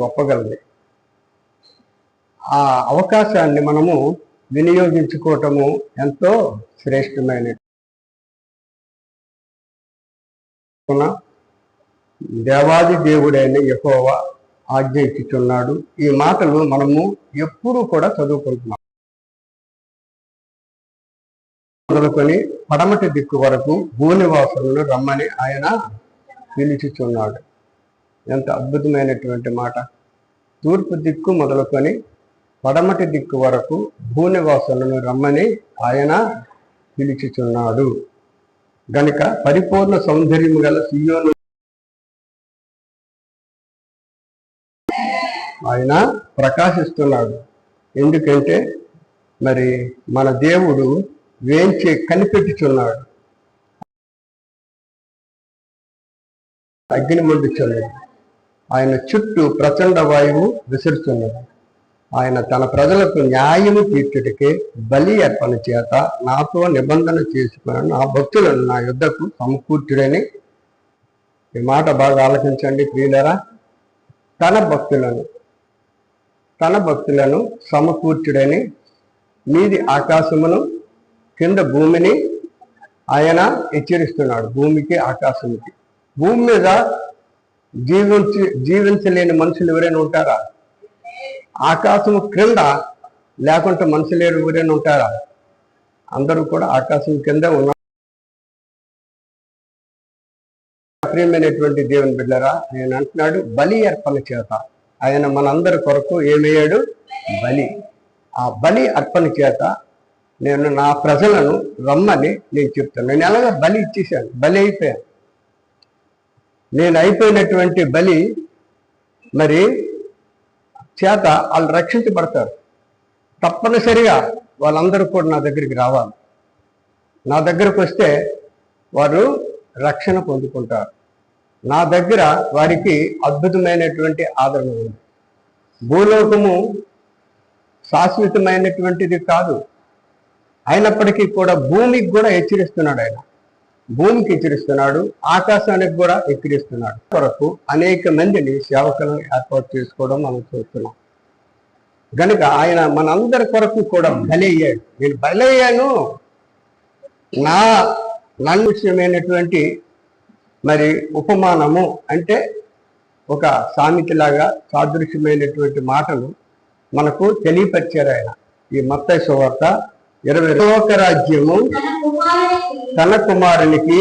గొప్పగలది. ఆ అవకాశాన్ని మనము వినియోగించుకోవటము ఎంతో శ్రేష్టమైన దేవాది దేవుడైన ఎక్కువ ఆజ్ఞ ఇచ్చుచున్నాడు ఈ మాటలు మనము ఎప్పుడూ కూడా చదువుకుంటున్నాం. మొదలుకొని పడమటి దిక్కు వరకు భూనివాసులను రమ్మని ఆయన పిలుచుచున్నాడు. ఎంత అద్భుతమైనటువంటి మాట. తూర్పు దిక్కు మొదలుకొని పడమటి దిక్కు వరకు భూనివాసులను రమ్మని ఆయన పిలుచుచున్నాడు. గనుక పరిపూర్ణ సౌందర్యము గల సియోను ఆయన ప్రకాశిస్తున్నాడు. ఎందుకంటే మరి మన దేవుడు వేంచి కనిపెట్టుచున్నాడు. అగ్ని మండుచున్నది ఆయన చుట్టూ ప్రచండ వాయువు విసురుతున్నది. ఆయన తన ప్రజలకు న్యాయము తీర్చుటకే బలి అర్పణ చేత నాతో నిబంధన చేసుకుని నా భక్తులను నా యుద్ధకు సమకూర్చుడని. ఈ మాట బాగా ఆలోచించండి ప్రియులరా. తన భక్తులను తన భక్తులను సమకూర్చుడని. మీది ఆకాశమును కింద భూమిని ఆయన హెచ్చరిస్తున్నాడు. భూమికి ఆకాశంకి భూమి మీద జీవించి జీవించలేని మనుషులు ఎవరైనా ఉంటారా? ఆకాశము క్రింద లేకుంటే మనుషులు ఎవరైనా ఉంటారా? అందరూ కూడా ఆకాశం కింద ఉన్నారు ప్రియమైనటువంటి దేవుని బిడ్డరా నేను అంటున్నాడు బలి అర్పణ చేత. ఆయన మనందరి కొరకు ఏమయ్యాడు? బలి. ఆ బలి అర్పణ చేత నేను నా ప్రజలను రమ్మని నేను చెప్తాను. నేను ఎలాగ బలి ఇచ్చేసాను బలి అయిపోయాను. నేను అయిపోయినటువంటి బలి మరి చేత వాళ్ళు రక్షించబడతారు. తప్పనిసరిగా వాళ్ళందరూ కూడా నా దగ్గరికి రావాలి. నా దగ్గరకు వస్తే వారు రక్షణ పొందుకుంటారు. నా దగ్గర వారికి అద్భుతమైనటువంటి ఆదరణ ఉంది. భూలోకము శాశ్వతమైనటువంటిది కాదు. అయినప్పటికీ కూడా భూమికి కూడా హెచ్చరిస్తున్నాడు ఆయన. భూమికి హెచ్చరిస్తున్నాడు ఆకాశానికి కూడా హెచ్చరిస్తున్నాడు కొరకు అనేక మందిని సేవకులను ఏర్పాటు చేసుకోవడం మనం చూస్తున్నాం. గనుక ఆయన మనందరి కొరకు కూడా బలయ్యాడు నేను బలయ్యాను నా నన్నుషమైనటువంటి మరి ఉపమానము అంటే ఒక సామెతలాగా సాదృశ్యమైనటువంటి మాటలు మనకు తెలియపరిచారు ఆయన. ఈ మత్తయి సువార్త ఇరవై ఒక రాజ్యము. తన కుమారునికి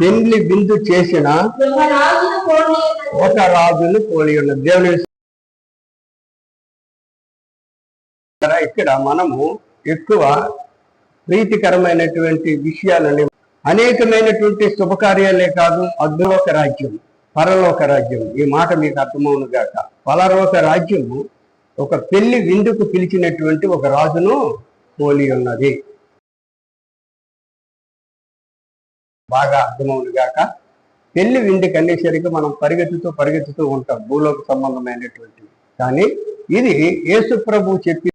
పెండ్లి బిందు చేసిన ఒక రాజును పోలి ఉన్నది దేవుని ఇక్కడ మనము ఎక్కువ ప్రీతికరమైనటువంటి విషయాలని అనేకమైనటువంటి శుభకార్యాలే కాదు అద్భుత రాజ్యం పరలోక రాజ్యం. ఈ మాట మీకు అర్థమవును గాక. పరలోక రాజ్యము ఒక పెళ్ళి విందుకు పిలిచినటువంటి ఒక రాజును పోలి ఉన్నది. బాగా అర్థమవునుగాక పెళ్ళి విందుకు అనేసరికి మనం పరిగెత్తుతూ పరిగెత్తుతూ ఉంటాం భూలోక సంబంధమైనటువంటి కానీ ఇది యేసు ప్రభు చెప్పి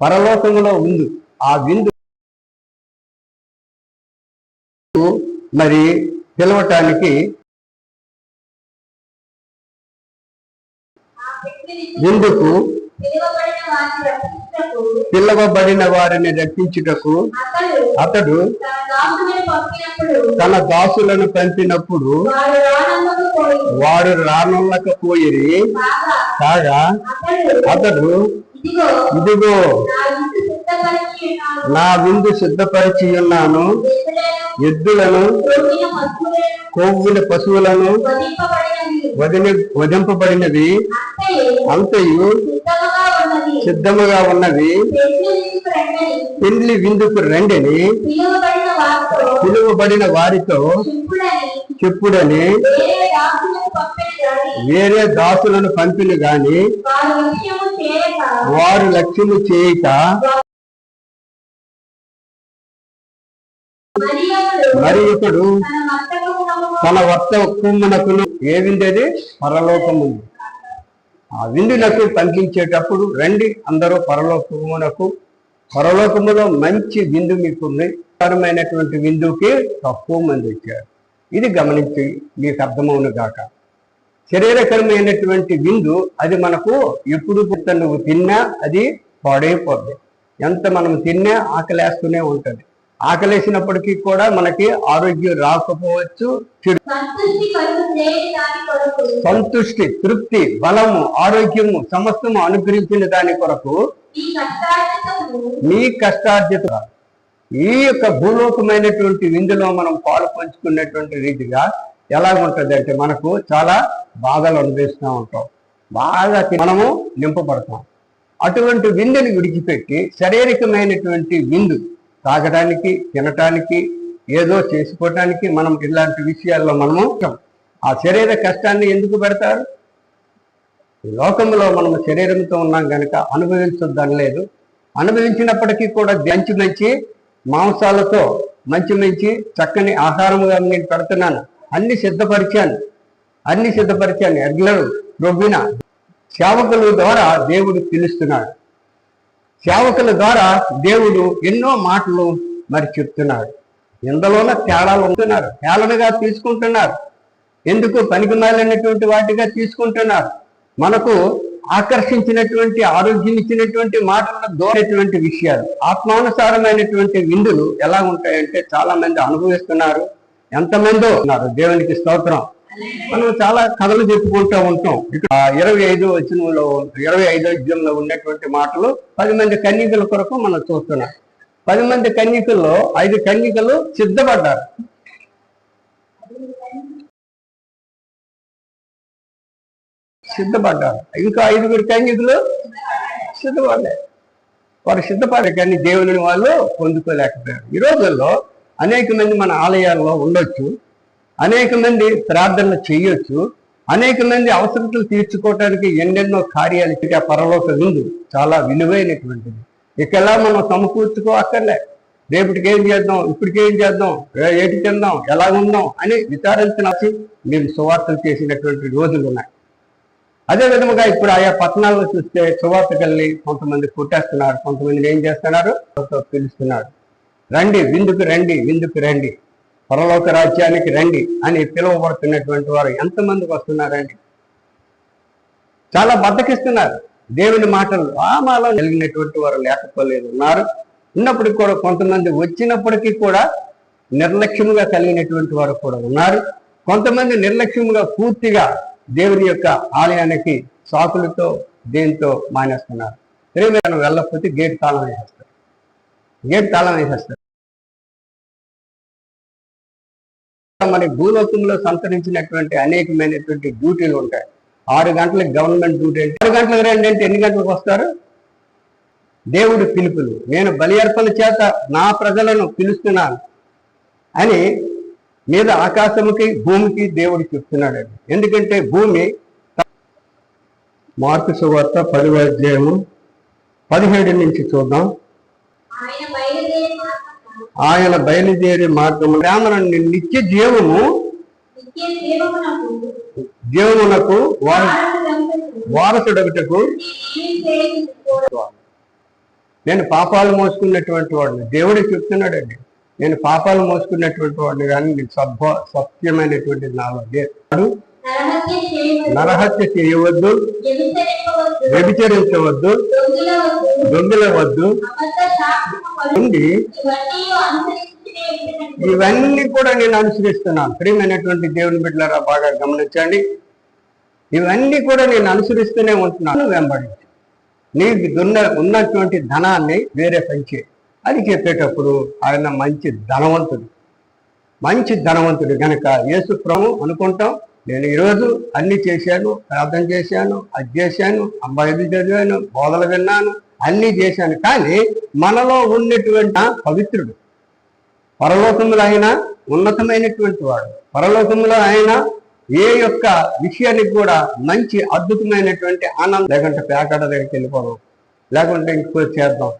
పరలోకంలో ఉంది. ఆ విందు మరి పిలవటానికి విందుకు పిలువబడిన వారిని రక్షించుటకు అతడు తన దాసులను పంపినప్పుడు తన దాసులను పంపినప్పుడు వారు రానందుకు పోయి వారు రానుల్లకపోయిరి కాగా అతడు ఇదిగో నా విందు సిద్ధపరిచి ఉన్నాను. ఎద్దులను కొవ్వుల పశువులను వదిలి వధింపబడినవి. అంతయు సిద్ధముగా ఉన్నవి. పెళ్ళి విందుకు రండిని. పిలువబడిన వారితో చెప్పుడని. వేరే దాసులను పంపిన గాని వారి లక్ష్యము చేయక మరి ఇతడు తన వర్త కుమ్మనకును ఏ విందది పరలోకము ఆ విందులకు పంపించేటప్పుడు రండి అందరూ పరలోకమునకు. పరలోకములో మంచి విందు మీకు విందుకి తక్కువ మంది వచ్చారు. ఇది గమనించి మీకు అర్థమవును గాక. శరీరకరమైనటువంటి విందు అది మనకు ఎప్పుడు నువ్వు తిన్నా అది పాడైపోద్ది. ఎంత మనం తిన్నా ఆకలేస్తూనే ఉంటుంది. ఆకలేసినప్పటికీ కూడా మనకి ఆరోగ్యం రాకపోవచ్చు. సంతృష్టి తృప్తి బలము ఆరోగ్యము సమస్తము అనుగ్రహించిన దాని కొరకు నీ కష్టార్జిత ఈ యొక్క భూలోకమైనటువంటి విందులో మనం పాలు పంచుకునేటువంటి రీతిగా ఎలాగుంటుంది అంటే మనకు చాలా బాధలు అనుభవిస్తూ ఉంటాం బాగా మనము నింపబడతాం. అటువంటి విందుని విడిచిపెట్టి శారీరకమైనటువంటి విందు తాగడానికి తినటానికి ఏదో చేసుకోవటానికి మనం ఇలాంటి విషయాల్లో మనము ఆ శరీర కష్టాన్ని ఎందుకు పెడతారు? లోకంలో మనం శరీరంతో ఉన్నాం కనుక అనుభవించొద్దని లేదు అనుభవించినప్పటికీ కూడా మంచి మంచి మాంసాలతో మంచి మంచి చక్కని ఆహారముగా నేను పెడుతున్నాను. అన్ని సిద్ధపరిచాను. అన్ని సిద్ధపరిచాను. ఎడ్లరు రొవ్విన సేవకుల ద్వారా దేవుడు పిలుస్తున్నాడు. సేవకుల ద్వారా దేవుడు ఎన్నో మాటలు మరి చెప్తున్నాడు. ఇందులోన తేడాలు ఉంటున్నారు. తేలనగా తీసుకుంటున్నారు. ఎందుకు పనికి మాలినటువంటి వాటిగా తీసుకుంటున్నారు? మనకు ఆకర్షించినటువంటి ఆరోగ్యం ఇచ్చినటువంటి మాటలను దూరేటువంటి విషయాలు ఆత్మానుసారమైనటువంటి విందులు ఎలా ఉంటాయంటే చాలా మంది అనుభవిస్తున్నారు. ఎంతమందో ఉన్నారు. దేవునికి స్తోత్రం. మనం చాలా కథలు చెప్పుకుంటూ ఉంటాం. ఇక్కడ ఇరవై ఐదో వచనంలో ఇరవై ఐదో అధ్యాయంలో ఉన్నటువంటి మాటలు పది మంది కన్యకల కొరకు మనం చూస్తున్నాం. పది మంది కన్యకల్లో ఐదు కన్యకలు సిద్ధపడ్డారు. సిద్ధపడ్డారు. ఇంకా ఐదుగురు కన్యకులు సిద్ధపడ్డారు. వారు సిద్ధపడ్డారు కానీ దేవుని వాళ్ళు పొందుకోలేకపోయారు. ఈ రోజుల్లో అనేక మంది మన ఆలయాల్లో ఉండొచ్చు. అనేక మంది ప్రార్థనలు చేయొచ్చు. అనేక మంది అవసరతలు తీర్చుకోవటానికి ఎన్నెన్నో కార్యాలు ఇక పరలోక విందు చాలా విలువైనటువంటిది. ఇకలా మనం సమకూర్చుకో అక్కర్లే రేపటికి ఏం చేద్దాం? ఇప్పటికి ఏం చేద్దాం? ఏటి తిందాం ఎలా ఉందాం? అని విచారించినసి మేము సువార్తలు చేసినటువంటి రోజులు ఉన్నాయి. అదే విధముగా ఇప్పుడు ఆయా పట్టణాల్లో చూస్తే సువార్తకల్ని కొంతమంది కొట్టేస్తున్నారు. కొంతమంది ఏం చేస్తున్నారు? పిలుస్తున్నారు. రండి విందుకు రండి విందుకు రండి. పరలోక రాజ్యానికి రండి అని పిలువబడుతున్నటువంటి వారు ఎంతమందికి వస్తున్నారండి? చాలా బద్దకిస్తున్నారు. దేవుని మాటలు ఆమాలో కలిగినటువంటి వారు లేకపోలేదు ఉన్నారు ఉన్నప్పటికీ కూడా కొంతమంది వచ్చినప్పటికీ కూడా నిర్లక్ష్యముగా కలిగినటువంటి వారు కూడా ఉన్నారు. కొంతమంది నిర్లక్ష్యముగా పూర్తిగా దేవుని యొక్క ఆలయానికి సాకులతో దేంతో మానేస్తున్నారు. ప్రేమ వెళ్ళకపోతే గేట్ తాళం వేసేస్తారు. గేట్ తాళం వేసేస్తారు. మరి భూలోకంలో సంతరించినటువంటి అనేకమైనటువంటి డ్యూటీలు ఉంటాయి. ఆరు గంటలకు గవర్నమెంట్ డ్యూటీ అంటే ఆరు గంటలకు రండి అంటే ఎన్ని గంటలకు వస్తారు? దేవుడు పిలుపులు. నేను బలి అర్పణ చేత నా ప్రజలను పిలుస్తున్నాను అని మీద ఆకాశముకి భూమికి దేవుడు చెప్తున్నాడు. ఎందుకంటే భూమి మార్పు సువార్త పదివ అధ్యాయము పదిహేడు నుంచి చూద్దాం. ఆయన బయలుదేరి మార్గము. రామను నిత్య జీవము జీవమునకు జీవమునకు వార వారసులందరూ వారసుడగుటకు నేనేమి చేయకపోవడం నేను పాపాలు మోసుకున్నటువంటి వాడిని. దేవుడే చెప్తున్నాడండి. నేను పాపాలు మోసుకున్నటువంటి వాడిని కానీ సద్భ సత్యమైనటువంటి నాలో నరహత్య చేయవద్దు. వ్యభిచరించవద్దు. దొంగిలవద్దు. ఉండి ఇవన్నీ కూడా నేను అనుసరిస్తున్నాను. ప్రియమైనటువంటి దేవుని బిడ్డలారా బాగా గమనించండి. ఇవన్నీ కూడా నేను అనుసరిస్తూనే ఉంటున్నాను. వెంబడించి. నీకు దున్న ఉన్నటువంటి ధనాన్ని వేరే పంచే అది చెప్పేటప్పుడు ఆయన మంచి ధనవంతుడు. మంచి ధనవంతుడు. గనక యేసు ప్రభు అనుకుంటాం నేను ఈరోజు అన్ని చేశాను ప్రార్థన చేశాను అది చేశాను అబ్బాయిలు చదివాను బోధలు విన్నాను అన్ని చేశాను. కానీ మనలో ఉన్నటువంటి పవిత్రుడు పరలోకములు ఆయన ఉన్నతమైనటువంటి వాడు. పరలోకములో ఆయన ఏ యొక్క విషయానికి కూడా మంచి అద్భుతమైనటువంటి ఆనందం లేకుంటే పేకాట దగ్గరికి వెళ్ళిపోదాం లేకుంటే ఇంకో చేద్దాం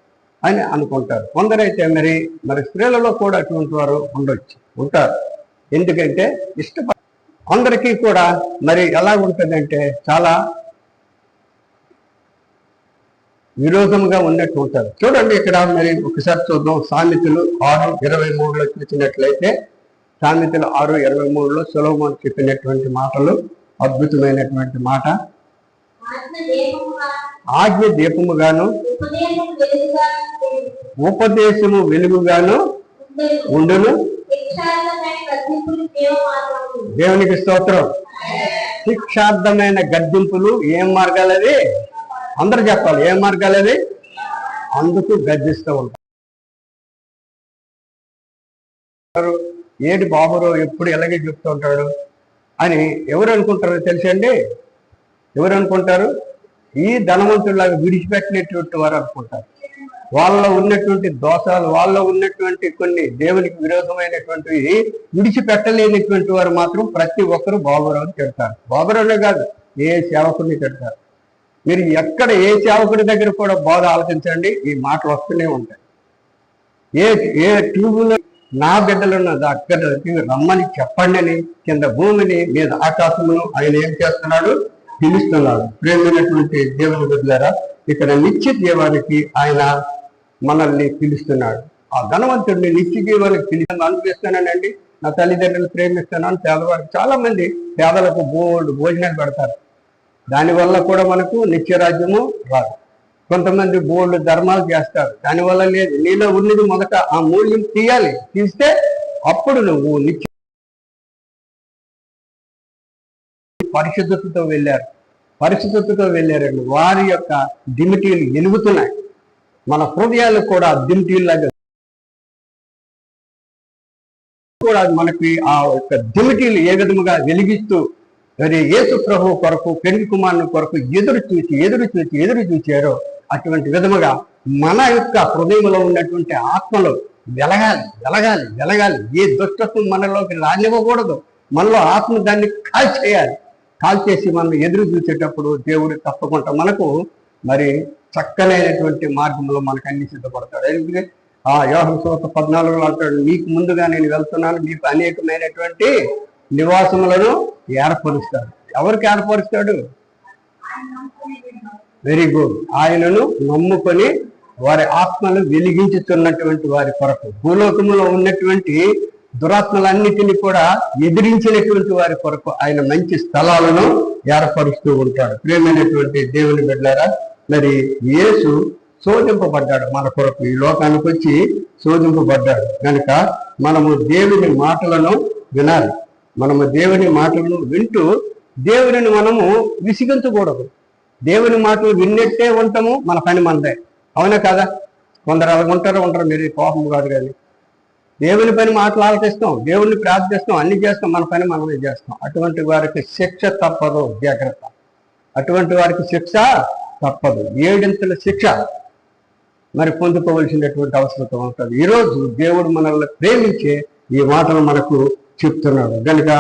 అని అనుకుంటారు. కొందరైతే మరి మరి స్త్రీలలో కూడా అటువంటి వారు ఉండొచ్చు ఉంటారు. ఎందుకంటే ఇష్టపడ అందరికీ కూడా మరి ఎలా ఉంటుందంటే చాలా విరోధంగా ఉన్నట్టు ఉంటారు. చూడండి ఇక్కడ మరి ఒకసారి చూద్దాం. సామెతలు ఆరు ఇరవై మూడులో చూసినట్లయితే సామెతలు ఆరు ఇరవై మూడులో సులభం చెప్పినటువంటి మాటలు అద్భుతమైనటువంటి మాట. ఆజ్ఞ దీపముగాను ఉపదేశము వెలుగుగాను ఉండెను. దేవునికి స్తోత్రం. శిక్షార్థమైన గద్దింపులు ఏం మార్గాలవి అందరు చెప్పాలి ఏం మార్గాలవి అందుకు గద్దిస్తూ ఉంటారు. ఏటి బాబురావు ఎప్పుడు ఎలాగే చెప్తూ ఉంటాడు? అని ఎవరు అనుకుంటారో తెలుసండి? ఎవరు అనుకుంటారు? ఈ ధనవంతులాగా విడిచిపెట్టినటువంటి వారు అనుకుంటారు. వాళ్ళలో ఉన్నటువంటి దోషాలు వాళ్ళలో ఉన్నటువంటి కొన్ని దేవునికి విరోధమైనటువంటివి విడిచిపెట్టలేనటువంటి వారు మాత్రం ప్రతి ఒక్కరు బాబురావుని తిడతారు. బాబురావునే కాదు ఏ సేవకుడిని తిడతారు. మీరు ఎక్కడ ఏ సేవకుడి దగ్గర కూడా బోధ ఆలోచించండి ఈ మాటలు వస్తూనే ఉంటాయి. ఏ ఏ ట్యూబులో నా బిడ్డలున్న అక్కడికి రమ్మని చెప్పండి అని కింద భూమిని మీద ఆకాశమును ఆయన ఏం చేస్తున్నాడు? పిలుస్తున్నాడు. ప్రేమైనటువంటి దేవుని బిడ్డలారా ఇక్కడ నిత్య జీవానికి ఆయన మనల్ని పిలుస్తున్నాడు. ఆ ధనవంతుడిని నిత్య జీవానికి పిలిచి అనిపిస్తున్నానండి నా తల్లిదండ్రులు ప్రేమిస్తున్నాను పేదవారికి చాలా మంది పేదలకు బోల్డ్ భోజనాలు పెడతారు. దానివల్ల కూడా మనకు నిత్యరాజ్యము రాదు. కొంతమంది బోల్డ్ ధర్మాలు చేస్తారు. దానివల్ల లేదు. నీలో ఉన్నది మొదట ఆ మూల్యం తీయాలి. తీస్తే అప్పుడు నువ్వు నిత్య పరిశుద్ధతతో వెళ్ళారు. పరిశుద్ధతతో వెళ్ళారండి. వారి యొక్క దిమిటీలు ఎలుగుతున్నాయి. మన హృదయాలు కూడా దిమిటీల్లాగా కూడా మనకి ఆ యొక్క దిమిటీలు ఏ విధముగా వెలిగిస్తూ మరి యేసు ప్రభు కొరకు పెళ్ళి కుమారుని కొరకు ఎదురు చూచి ఎదురు చూసి ఎదురు చూచారో అటువంటి విధముగా మన యొక్క హృదయంలో ఉన్నటువంటి ఆత్మలు వెలగాలి వెలగాలి వెలగాలి. ఏ దుష్టత్వం మనలోకి రానివ్వకూడదు. మనలో ఆత్మ దాన్ని కాల్చేయాలి. కాల్చేసి మనం ఎదురు చూసేటప్పుడు దేవుడు తప్పకుండా మనకు మరి చక్కనైనటువంటి మార్గంలో మనకు అన్ని సిద్ధపడతాడు. ఎందుకంటే ఆ యోహం సోత పద్నాలుగులో అంటాడు మీకు ముందుగా నేను వెళ్తున్నాను మీకు అనేకమైనటువంటి నివాసములను ఏర్పరుస్తాడు. ఎవరికి ఏర్పరుస్తాడు? వెరీ గుడ్ ఆయనను నమ్ముకొని వారి ఆత్మను వెలిగించుతున్నటువంటి వారి కొరకు. భూలోకంలో ఉన్నటువంటి దురాత్మలన్నిటిని కూడా ఎదిరించినటువంటి వారి కొరకు ఆయన మంచి స్థలాలను ఏర్పరుస్తూ ఉంటాడు. ప్రేమైనటువంటి దేవుని బిడ్డారా మరి యేసు శోధింపబడ్డాడు మన కొరకు. ఈ లోకానికి వచ్చి శోధింపబడ్డాడు. కనుక మనము దేవుని మాటలను వినాలి. మనము దేవుని మాటలను వింటూ దేవుడిని మనము విసిగించకూడదు. దేవుని మాటలు విన్నట్టే ఉంటాము మన పని మనదే అవునా కదా? కొందరు అలా ఉంటారు ఉంటారు మీరు కోపం కాదు కానీ. దేవుని పని మాటలు ఆలోచిస్తాం దేవుణ్ణి ప్రార్థిస్తాం అన్ని చేస్తాం మన పని మనమే చేస్తాం. అటువంటి వారికి శిక్ష తప్పదు జాగ్రత్త. అటువంటి వారికి శిక్ష తప్పదు ఏడింతల శిక్ష మరి పొందుకోవలసినటువంటి అవసరం ఉంటుంది. ఈరోజు దేవుడు మనల్ని ప్రేమించే ఈ మాటలు మనకు చెప్తున్నాడు. కనుక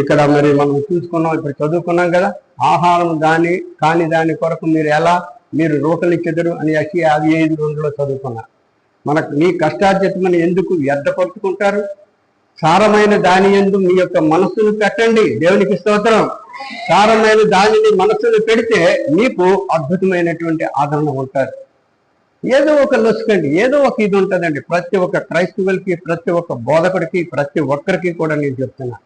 ఇక్కడ మరి మనం చూసుకున్నాం ఇప్పుడు చదువుకున్నాం కదా ఆహారం దాని కాని దాని కొరకు మీరు ఎలా మీరు రోకలిచ్చెదరు అని అసి యాభై ఐదు రెండులో చదువుకున్నా మనకు మీ కష్టార్జితమని ఎందుకు వ్యర్థపరుచుకుంటారు? సారమైన దాని ఎందు మీ యొక్క మనస్సును పెట్టండి. దేవునికి స్తోత్రం. సారమైన దానిని మనస్సును పెడితే మీకు అద్భుతమైనటువంటి ఆదరణ ఉంటారు. ఏదో ఒక లొసుకండి ఏదో ఒక ఇది ఉంటుందండి. ప్రతి ఒక్క క్రైస్తవులకి ప్రతి ఒక్క బోధకుడికి ప్రతి ఒక్కరికి కూడా నేను చెప్తున్నా.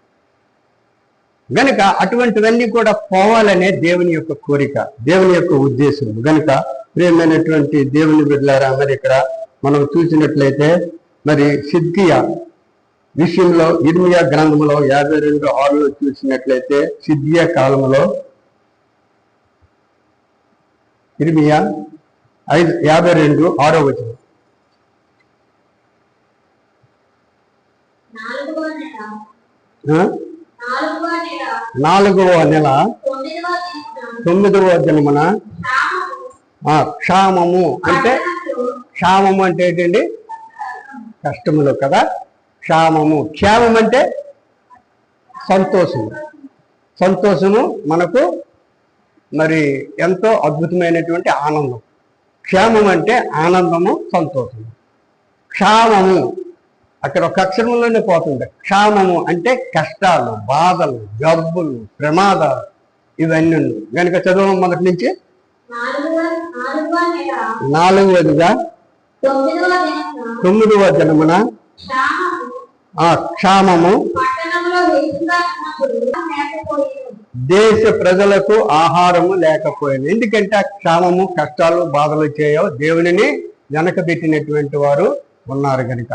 గనుక అటువంటివన్నీ కూడా పోవాలనే దేవుని యొక్క కోరిక దేవుని యొక్క ఉద్దేశం. గనుక ప్రియమైనటువంటి దేవుని బిడ్డలారా మరి ఇక్కడ మనం చూసినట్లయితే మరి సిద్ధియ విషయంలో ఇర్మియా గ్రంథంలో యాభై రెండు ఆరులో చూసినట్లయితే సిద్ధియ కాలంలో ఇర్మియా ఐదు యాభై రెండు ఆరో వచనం. నాలుగవ నెల. తొమ్మిదవ ఆ, క్షామము. అంటే క్షామము అంటే ఏంటండి? కష్టములు కదా. క్షామము. క్షేమం అంటే సంతోషము. సంతోషము మనకు మరి ఎంతో అద్భుతమైనటువంటి ఆనందం. క్షేమం అంటే ఆనందము సంతోషము. క్షామము. అక్కడ ఒక అక్షరంలోనే పోతుంది. క్షామము అంటే కష్టాలు బాధలు జబ్బులు ప్రమాదాలు ఇవన్నీ ఉన్నాయి. కనుక చదువు మొదటి నుంచి నాలుగవ నాలుగవ నెల నాలుగవదిగా తొమ్మిదవ జనమున క్షామము. ఆ క్షామము దేశ ప్రజలకు ఆహారము లేకపోయింది ఎందుకంటే ఆ క్షామము కష్టాలు బాధలు చేయవు దేవునిని వెనకబెట్టినటువంటి వారు ఉన్నారు కనుక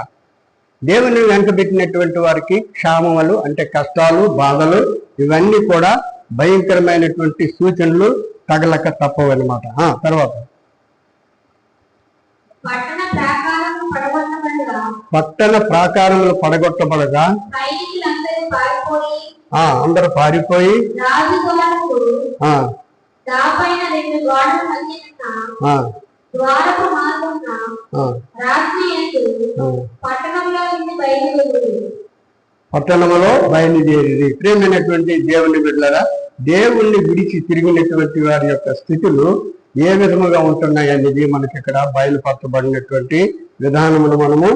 దేవుని వెనకబెట్టినటువంటి వారికి క్షామములు అంటే కష్టాలు బాధలు ఇవన్నీ కూడా భయంకరమైనటువంటి సూచనలు తగలక తప్పవన్నమాట ఆ, తర్వాత. ఎందు ఆ. పట్టణంలో నుండి బయలుదేరి పట్టణములో బయలుదేరి ప్రేమైనటువంటి దేవుని బిడ్డలరా దేవుణ్ణి విడిచి తిరిగినటువంటి వారి యొక్క స్థితులు ఏ విధముగా ఉంటున్నాయి అనేది మనకి ఇక్కడ బయలుపరచబడినటువంటి విధానమును మనము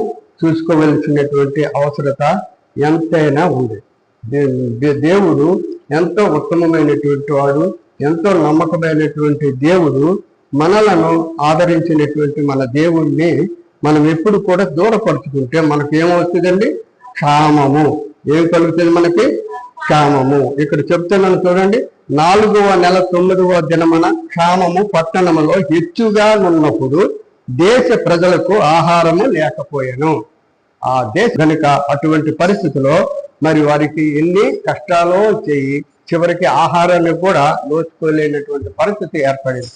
చూసుకోవలసినటువంటి అవసరత ఎంతైనా ఉంది. దే- దేవుడు ఎంతో ఉత్తమమైనటువంటి వాడు ఎంతో నమ్మకమైనటువంటి దేవుడు మనలను ఆదరించినటువంటి మన దేవుణ్ణి మనం ఎప్పుడు కూడా దూరపరుచుకుంటే మనకు ఏమవుతుందండి క్షామము. ఏం కలుగుతుంది మనకి? క్షామము. ఇక్కడ చెప్తున్నాను చూడండి నాలుగవ నెల తొమ్మిదవ దినమన క్షామము పట్టణములో హెచ్చుగా ఉన్నప్పుడు దేశ ప్రజలకు ఆహారము లేకపోయాను. ఆ దేశ కనుక అటువంటి పరిస్థితిలో మరి వారికి ఎన్ని కష్టాలు చేయి చివరికి ఆహారాన్ని కూడా దోచుకోలేనటువంటి పరిస్థితి ఏర్పడింది.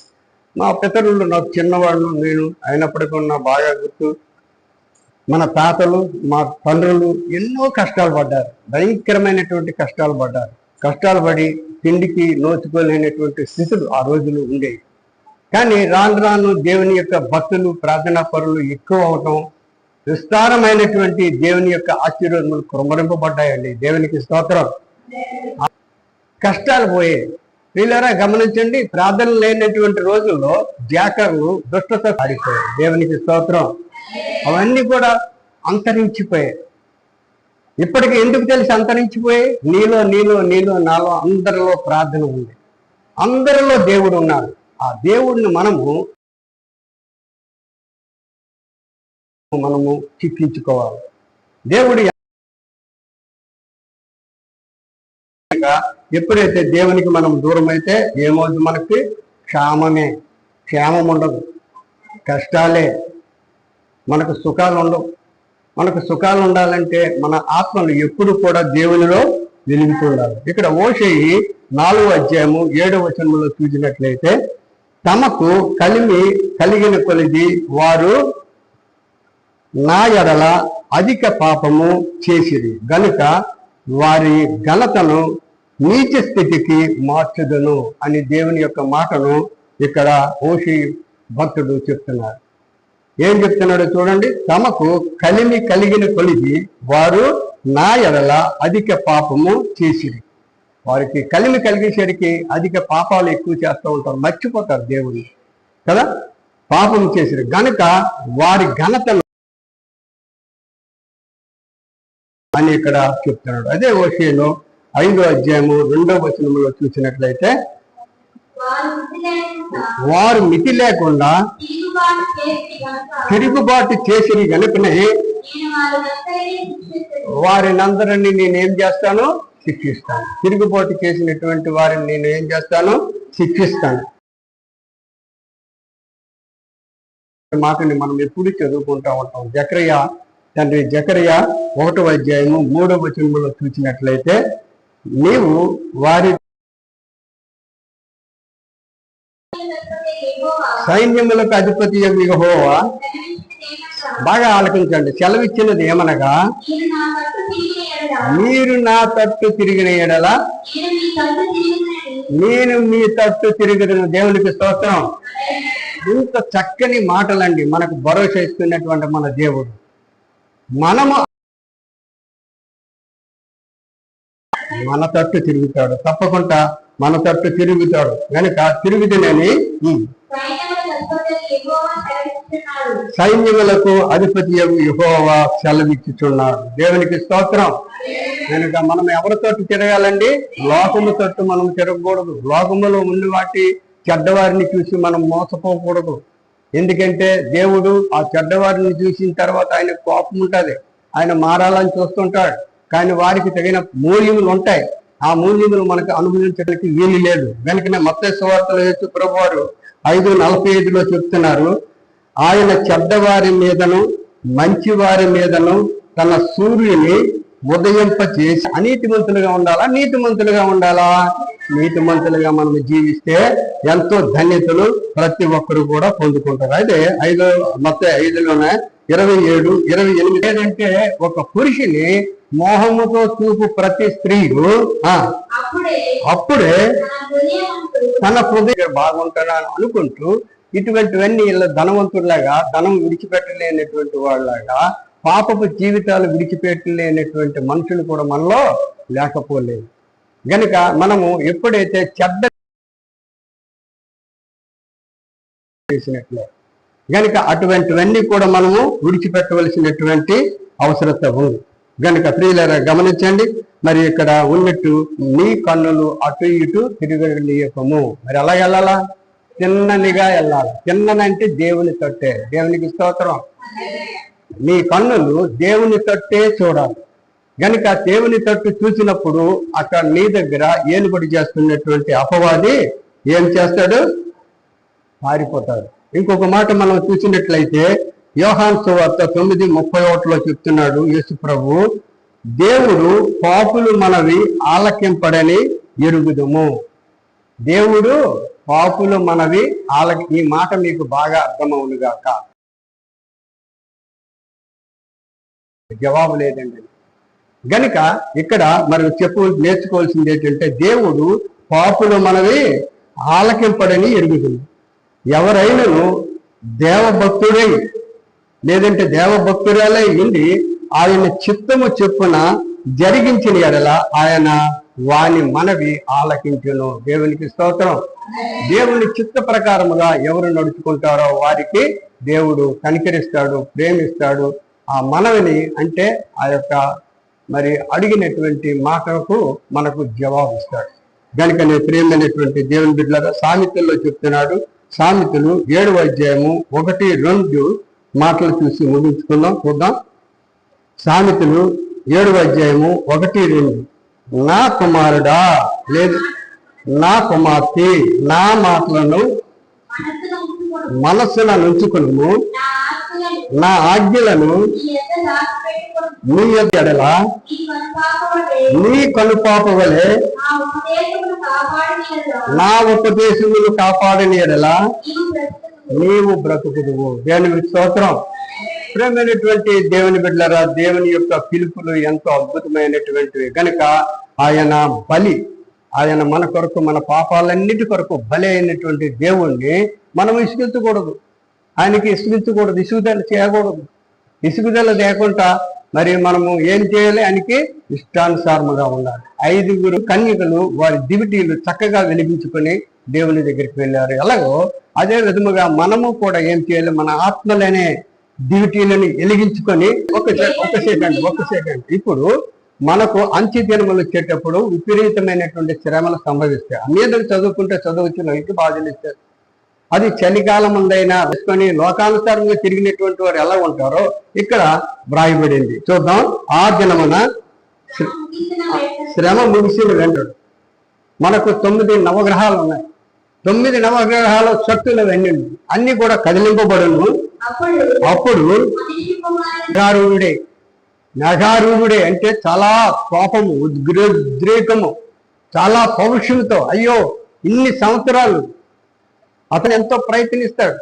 మా పితరులు నాకు చిన్నవాళ్ళు నేను అయినప్పటికీ నా బాగా గుర్తు. మన తాతలు మా తండ్రులు ఎన్నో కష్టాలు పడ్డారు. భయంకరమైనటువంటి కష్టాలు పడ్డారు. కష్టాలు పడి తిండికి నోచుకోలేనటువంటి స్థితులు ఆ రోజులు ఉండేవి. కానీ రాను రాను దేవుని యొక్క భక్తులు ప్రార్థనా పరులు ఎక్కువ అవటం విస్తారమైనటువంటి దేవుని యొక్క ఆశీర్వాదములు కురమరింపబడ్డాయండి. దేవునికి స్తోత్రం. కష్టాలు పోయాయి వీళ్ళరా గమనించండి ప్రార్థన లేనటువంటి రోజుల్లో జాకర్లు దుష్టత పారిపోయాయి. దేవునికి స్తోత్రం. అవన్నీ కూడా అంతరించిపోయాయి. ఇప్పటికి ఎందుకు తెలిసి అంతరించిపోయాయి? నీలో నీలో నీలో నాలో అందరిలో ప్రార్థన ఉంది. అందరిలో దేవుడు ఉన్నాడు. ఆ దేవుడిని మనము మనము చిక్కించుకోవాలి దేవుడి ఎప్పుడైతే దేవునికి మనం దూరం అయితే ఏమవుతుంది మనకి క్షామమే? క్షేమం ఉండదు. కష్టాలే. మనకు సుఖాలు ఉండవు. మనకు సుఖాలు ఉండాలంటే మన ఆత్మలు ఎప్పుడు కూడా దేవునిలో వెలుగుతుండాలి ఇక్కడ ఓషయి నాలుగు అధ్యాయము ఏడవ వచనంలో చూసినట్లయితే తమకు కలిమి కలిగిన కొలిది వారు నా ఎడల అధిక పాపము చేసిరి. గనుక వారి ఘనతను నీచ స్థితికి మార్చదును అని దేవుని యొక్క మాటను ఇక్కడ ఓషి భక్తుడు చెప్తున్నారు ఏం చెప్తున్నాడో చూడండి. తమకు కలిమి కలిగిన కొలిది వారు నా ఎడల అధిక పాపము చేసిరి. వారికి కలిమి కలిగేసరికి అధిక పాపాలు ఎక్కువ చేస్తూ ఉంటారు. మర్చిపోతారు దేవుని కదా? పాపం చేసిరి. గనుక వారి ఘనతను అని ఇక్కడ చెప్తున్నాడు. అదే ఓషేను ఐదో అధ్యాయము రెండో వచనంలో చూసినట్లయితే వారు మితి లేకుండా తిరుగుబాటు చేసిన గనుకనే నేను వారినందరినీ శిక్షిస్తును. నేనేం చేస్తాను? శిక్షిస్తాను. తిరుగుబాటు చేసినటువంటి వారిని నేను ఏం చేస్తాను? శిక్షిస్తాను. మాటని మనం ఎప్పుడు చదువుకుంటా ఉంటాం. జక్రయ్య తండ్రి జకరయ్య ఒకటో అధ్యాయము మూడో వచనంలో చూసినట్లయితే నీవు వారి సైన్యములకు అధిపతి యెహోవా. బాగా ఆలకించండి. సెలవిచ్చినది ఏమనగా నా తిరిగిన మీరు నా తట్టు తిరిగిన ఎడల నేను మీ తట్టు తిరిగిన దేవునికి స్తోత్రం. ఇంత చక్కని మాటలండి మనకు భరోసా ఇస్తున్నటువంటి మన దేవుడు. మనము మన తట్టు తిరుగుతాడు. తప్పకుండా మన తట్టు తిరుగుతాడు. కనుక తిరుగుతునని సైన్యములకు అధిపతి యెహోవా యహోవా సెలవిచ్చుచున్నాడు. దేవునికి స్తోత్రం. కనుక మనం ఎవరితోటి తిరగాలండి? లోకము తట్టు మనం తిరగకూడదు. లోకములో ఉన్న వాటి చెడ్డవారిని చూసి మనం మోసపోకూడదు. ఎందుకంటే దేవుడు ఆ చెడ్డవారిని చూసిన తర్వాత ఆయన కోపం ఉంటుంది. ఆయన మారాలని చూస్తుంటాడు. కానీ వారికి తగిన మూల్యములు ఉంటాయి. ఆ మూల్యములు మనకు అనుభవించడానికి వీలు లేదు. వెనుకనే మత్స్య సువార్తలు చేస్తూ ప్రభువారు ఐదు నలభై ఐదులో చెప్తున్నారు. ఆయన చెడ్డవారి మీదను మంచి వారి మీదను తన సూర్యుని ఉదయింపచేసి అనీతిమంతులుగా ఉండాలా? నీతిమంతులుగా ఉండాలా? నీతిమంతులుగా మనం జీవిస్తే ఎంతో ధన్యతలు ప్రతి ఒక్కరు కూడా పొందుకుంటారు. అయితే ఐదో మొత్తం ఐదులోనే ఇరవై ఏడు ఇరవై ఎనిమిది ఏంటంటే ఒక పురుషుని మోహముతో చూపు ప్రతి స్త్రీలు ఆ అప్పుడే తన హృదయం బాగుంటాడని అనుకుంటూ ఇటువంటివన్నీ ఇలా ధనవంతుల్లాగా ధనం విడిచిపెట్టలేనటువంటి వాళ్ళలాగా పాపపు జీవితాలు విడిచిపెట్టలేనటువంటి మనుషులు కూడా మనలో లేకపోలేదు. గనుక మనము ఎప్పుడైతే చెడ్డ చేసినట్లే గనుక అటువంటివన్నీ కూడా మనము విడిచిపెట్టవలసినటువంటి అవసరత ఉంది. గనుక ప్రియులరా గమనించండి మరి ఇక్కడ ఉన్నట్టు నీ కన్నులు అటు ఇటు తిరగనీయకము మరి అలా వెళ్ళాలా? చిన్ననిగా వెళ్ళాలి? చిన్ననంటే దేవుని తట్టే. దేవునికి స్తోత్రం. నీ కన్నులు దేవుని తట్టే చూడాలి. గనుక దేవుని తట్టు చూసినప్పుడు అక్కడ నీ దగ్గర ఏలుబడి చేస్తున్నటువంటి అపవాది ఏం చేస్తాడు? పారిపోతాడు. ఇంకొక మాట మనం చూసినట్లయితే యోహాన్ సువార్త తొమ్మిది ముప్పై ఒకటిలో చెప్తున్నాడు యేసు ప్రభు దేవుడు పాపులు మనవి ఆలకింపడని ఎరుగుదము. దేవుడు పాపులు మనవి ఆలకి ఈ మాట మీకు బాగా అర్థమవును జవాబు లేదండి. గనుక ఇక్కడ మనం చెప్పు నేర్చుకోవాల్సింది ఏంటంటే దేవుడు పాపులు మనవి ఆలకింపడని ఎరుగుతుంది ఎవరైనాను దేవభక్తుడై లేదంటే దేవభక్తురాలై ఉండి ఆయన చిత్తము చెప్పున జరిగించిన ఎడల ఆయన వాని మనవి ఆలకించును. దేవునికి స్తోత్రం. దేవుని చిత్త ప్రకారముగా ఎవరు నడుచుకుంటారో వారికి దేవుడు కనికరిస్తాడు ప్రేమిస్తాడు ఆ మనవిని అంటే ఆ యొక్క మరి అడిగినటువంటి మాటలకు మనకు జవాబు ఇస్తాడు కనుకనే ప్రియమైనటువంటి దేవుని బిడ్డలాగా సామెతల్లో చెప్తున్నాడు సామెతలు ఏడు అధ్యాయము ఒకటి రెండు మాటలు చూసి ముగించుకుందాం చూద్దాం. సామెతలు ఏడు అధ్యాయము ఒకటి రెండు. నా కుమారుడా లేదు నా కుమార్తె నా మాటలను మనసులో ఉంచుకొను. నుంచుకును నా ఆజ్ఞలను నీ ఎడల నీ కనుపాప వలె నా ఉపదేశములు కాపాడని ఎడల. నీవు బ్రతుకుదువు. దేవుని స్తోత్రం. ప్రేమైనటువంటి దేవుని బిడ్డలరా దేవుని యొక్క పిలుపులు ఎంతో అద్భుతమైనటువంటివి. కనుక ఆయన బలి ఆయన మన కొరకు మన పాపాలన్నిటి కొరకు బలి అయినటువంటి దేవుణ్ణి మనం విసిగించకూడదు. ఆయనకి ఇసుగించకూడదు ఇసుగుదల చేయకూడదు. ఇసుగుదల లేకుండా మరి మనము ఏం చేయాలి? ఆయనకి ఇష్టానుసారముగా ఉండాలి. ఐదుగురు కన్యకలు వారి దివిటీలు చక్కగా వెలిగించుకొని దేవుని దగ్గరికి వెళ్ళారు. ఎలాగో అదే విధముగా మనము కూడా ఏం చేయాలి? మన ఆత్మలనే దివిటీలను వెలిగించుకొని ఒక ఒక సెకండ్ ఒక సెకండ్. ఇప్పుడు మనకు అంత్య దినములు వచ్చేటప్పుడు విపరీతమైనటువంటి శ్రమలు సంభవిస్తాయి. అన్యతలు చదువుకుంటే చదువుచిన వాళ్ళకి బాధలు ఇస్తారు. అది చలికాలం ఉందైనా వేసుకొని లోకానుసారంగా తిరిగినటువంటి వారు ఎలా ఉంటారో ఇక్కడ వ్రాయబడింది. చూద్దాం. ఆ దినమున శ్రమ ముగిసిన వెంటనే మనకు తొమ్మిది నవగ్రహాలు ఉన్నాయి. తొమ్మిది నవగ్రహాల శక్తులు వెండి అన్ని కూడా కదిలింపబడును. అప్పుడు నగారూడే మనిషి అంటే చాలా కోపము ఉద్గ్ర ఉద్రేకము చాలా పౌరుషంతో అయ్యో ఇన్ని సంవత్సరాలు అతను ఎంతో ప్రయత్నిస్తాడు.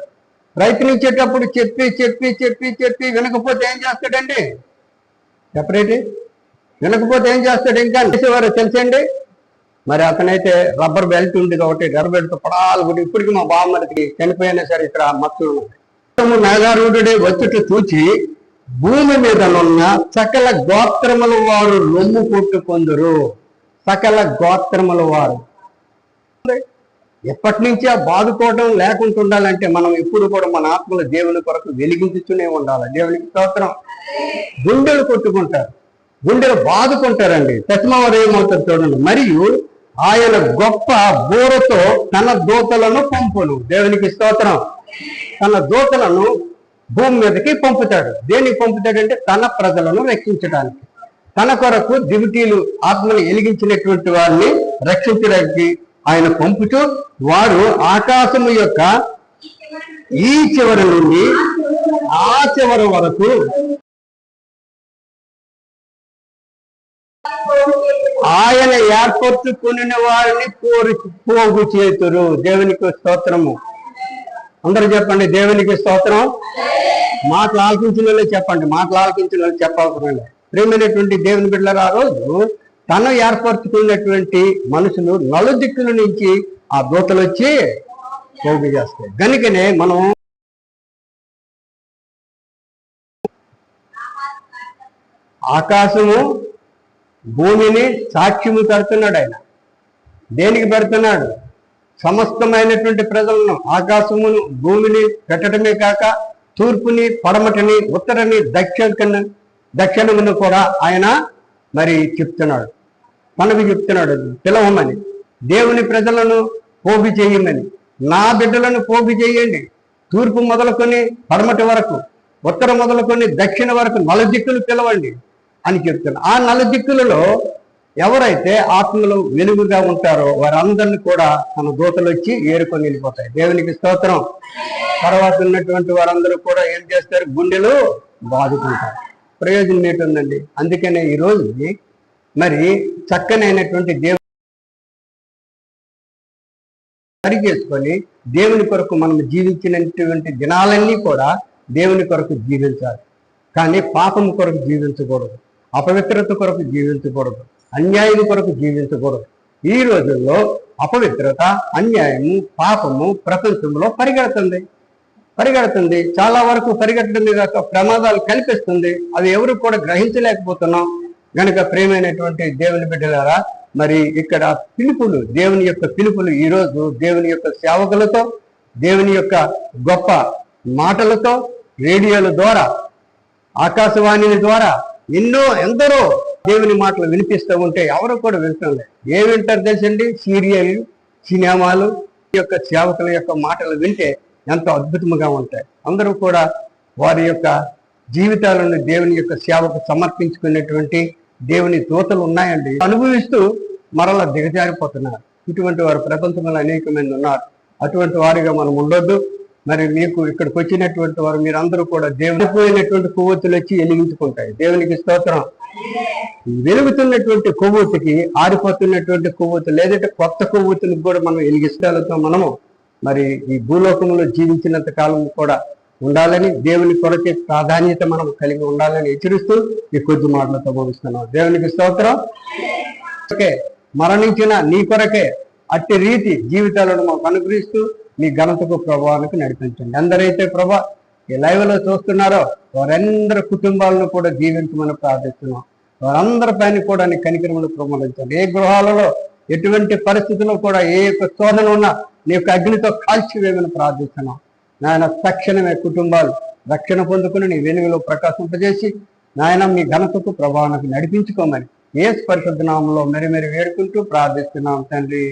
ప్రయత్నించేటప్పుడు చెప్పి చెప్పి చెప్పి చెప్పి వినకపోతే ఏం చేస్తాడండి? సెపరేట్ వినకపోతే ఏం చేస్తాడు ఇంకా? చేసేవారు తెలుసండి? మరి అతనైతే రబ్బర్ బెల్ట్ ఉంది కాబట్టి రబ్బర్ బెల్ట్ పడాలు కూడా ఇప్పటికి మా బామ్మడికి చనిపోయినా సరే ఇక్కడ మత్తులు ఉన్నాయి. మేఘారూఢుడే వచ్చుట చూచి భూమి మీద నున్న సకల గోత్రముల వారు రొమ్ము కొట్టుకొందురు సకల గోత్రముల వారు. ఎప్పటి నుంచి ఆ బాదుకోవడం లేకుండా ఉండాలంటే మనం ఎప్పుడు కూడా మన ఆత్మల దేవుని కొరకు వెలిగించుతూనే ఉండాలి. దేవునికి స్తోత్రం. గుండెలు కొట్టుకుంటారు. గుండెలు బాదుకుంటారండి. తస్మవారు ఏమవుతారు చూడండి. మరియు ఆయన గొప్ప బోరతో తన దూతలను పంపును. దేవునికి స్తోత్రం. తన దూతలను భూమి మీదకి పంపుతాడు. దేనికి పంపుతాడంటే తన ప్రజలను రక్షించడానికి. తన కొరకు దివిటీలు ఆత్మను ఎలిగించినటువంటి వారిని రక్షించడానికి ఆయన పంపుతూ వారు ఆకాశము యొక్క ఈ చివరి నుండి ఆ చివరి వరకు ఆయన ఏర్పరచుకుని వారిని కోరి పోగు చేతురు. దేవునికి స్తోత్రము. అందరూ చెప్పండి దేవునికి స్తోత్రం. మాటలు ఆలకించిన చెప్పండి మాటలు ఆలకించిన వాళ్ళు చెప్పవసరం లేదు ప్రేమైనటువంటి దేవుని బిడ్డలారు ఆ రోజు తను ఏర్పరచుకున్నటువంటి మనుషులు నలుదిక్కుల నుంచి ఆ దూతలు వచ్చి పోగు చేస్తాయి. గనుకనే మనం ఆకాశము భూమిని సాక్ష్యము పెడుతున్నాడు ఆయన. దేనికి పెడుతున్నాడు? సమస్తమైనటువంటి ప్రజలను ఆకాశమును భూమిని పెట్టడమే కాక తూర్పుని పడమటిని ఉత్తరని దక్షిణ దక్షిణమును కూడా ఆయన మరి చెప్తున్నాడు. మనకు చెప్తున్నాడు పిలవమని. దేవుని ప్రజలను పోగు చేయమని. నా బిడ్డలను పోగు చేయండి. తూర్పు మొదలుకొని పడమటి వరకు ఉత్తరం మొదలుకొని దక్షిణ వరకు నలుదిక్కులు పిలవండి అని చెప్తున్నా. ఆ నలుదిక్కులలో ఎవరైతే ఆత్మలు వెలుగుగా ఉంటారో వారందరిని కూడా తన దూతలు వచ్చి ఏరుకొని వెళ్ళిపోతాయి. దేవునికి స్తోత్రం. తర్వాత ఉన్నటువంటి వారందరూ కూడా ఏం చేస్తారు? గుండెలు బాదుకుంటారు. ప్రయోజనం ఏంటుందండి అందుకనే ఈ రోజు మరి చక్కనైనటువంటి దేవు సరి చేసుకొని దేవుని కొరకు మనం జీవించినటువంటి దినాలన్నీ కూడా దేవుని కొరకు జీవించాలి. కానీ పాపం కొరకు జీవించకూడదు. అపవిత్రత కొరకు జీవించకూడదు. అన్యాయం కొరకు జీవించకూడదు. ఈ రోజుల్లో అపవిత్రత అన్యాయము పాపము ప్రపంచంలో పరిగెడుతుంది. పరిగెడుతుంది. చాలా వరకు పరిగెట్టడం కాక ప్రమాదాలు కనిపిస్తుంది. అది ఎవరు కూడా గ్రహించలేకపోతున్నాం. గనుక ప్రేమైనటువంటి దేవుని బిడ్డలారా మరి ఇక్కడ పిలుపులు దేవుని యొక్క పిలుపులు ఈరోజు దేవుని యొక్క సేవకులతో దేవుని యొక్క గొప్ప మాటలతో రేడియోల ద్వారా ఆకాశవాణి ద్వారా ఎన్నో ఎందరో దేవుని మాటలు వినిపిస్తూ ఉంటే ఎవరు కూడా వింటం లేదు ఏ వింటారు తెలుసండి? సీరియల్ సినిమాలు యొక్క సేవకుల యొక్క మాటలు వింటే ఎంతో అద్భుతముగా ఉంటాయి. అందరూ కూడా వారి యొక్క జీవితాలను దేవుని యొక్క సేవకు సమర్పించుకునేటువంటి దేవుని దూతలు ఉన్నాయండి. అనుభవిస్తూ మరలా దిగజారిపోతున్నారు. ఇటువంటి వారు ప్రపంచంలో అనేక మంది ఉన్నారు. అటువంటి వారిగా మనం ఉండొద్దు. మరి మీకు ఇక్కడికి వచ్చినటువంటి వారు మీరందరూ కూడా దేవుని పోయినటువంటి కొవ్వొత్తులు వచ్చి వెలిగించుకుంటాయి దేవునికి స్తోత్రం. వెలుగుతున్నటువంటి కొవ్వొత్తికి ఆరిపోతున్నటువంటి కొవ్వొత్తు లేదంటే కొత్త కొవ్వొత్తులకు కూడా మనం వెలిగిస్తాలతో మనము మరి ఈ భూలోకంలో జీవించినంత కాలం కూడా ఉండాలని దేవుని కొరకే ప్రాధాన్యత మనం కలిగి ఉండాలని హెచ్చరిస్తూ ఈ కొద్ది మాటలతో ముగిస్తున్నాం దేవునికి స్తోత్రం. ఓకే మరణించిన నీ కొరకే అట్టి రీతి జీవితాలను మాకు అనుగ్రహిస్తూ మీ ఘనతకు ప్రభావానికి నడిపించండి. ఎందరైతే ప్రభా ఈ లైవ్లో చూస్తున్నారో వారందరి కుటుంబాలను కూడా జీవించమని ప్రార్థిస్తున్నాం. వారందరి పైన కూడా నీ కనికరములు ప్రమోదించండి ఏ గృహాలలో ఎటువంటి పరిస్థితుల్లో కూడా ఏ యొక్క శోధన ఉన్నా నీ యొక్క అగ్నితో కాల్చివేమని ప్రార్థిస్తున్నాం. నాయన తక్షణమే కుటుంబాలు రక్షణ పొందుకుని నీ వెలుగులో ప్రకాశింపజేసి నాయన మీ ఘనతకు ప్రభావానికి నడిపించుకోమని ఏ పరిశుద్ధ మెరిమెరి వేడుకుంటూ ప్రార్థిస్తున్నాం తండ్రి.